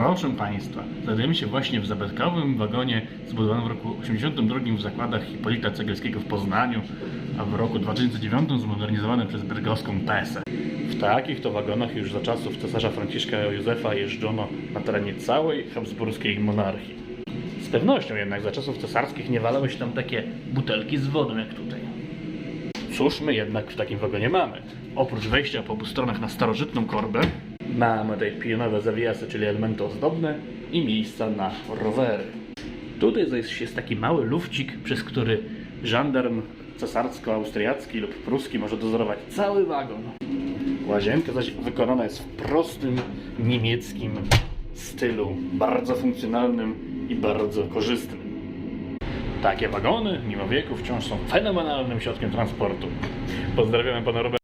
Proszę Państwa, znajdujemy się właśnie w zabytkowym wagonie zbudowanym w roku 1982 w zakładach Hipolita Cegielskiego w Poznaniu, a w roku 2009 zmodernizowanym przez bydgoską TESę. W takich to wagonach już za czasów cesarza Franciszka Józefa jeżdżono na terenie całej habsburskiej monarchii. Z pewnością jednak za czasów cesarskich nie walały się tam takie butelki z wodą jak tutaj. Cóż my jednak w takim wagonie mamy? Oprócz wejścia po obu stronach na starożytną korbę, mamy tutaj pionowe zawiasy, czyli elementy ozdobne i miejsca na rowery. Tutaj jest taki mały lufcik, przez który żandarm cesarsko-austriacki lub pruski może dozorować cały wagon. Łazienka zaś wykonana jest w prostym niemieckim stylu, bardzo funkcjonalnym i bardzo korzystnym. Takie wagony, mimo wieku, wciąż są fenomenalnym środkiem transportu. Pozdrawiamy pana Roberta.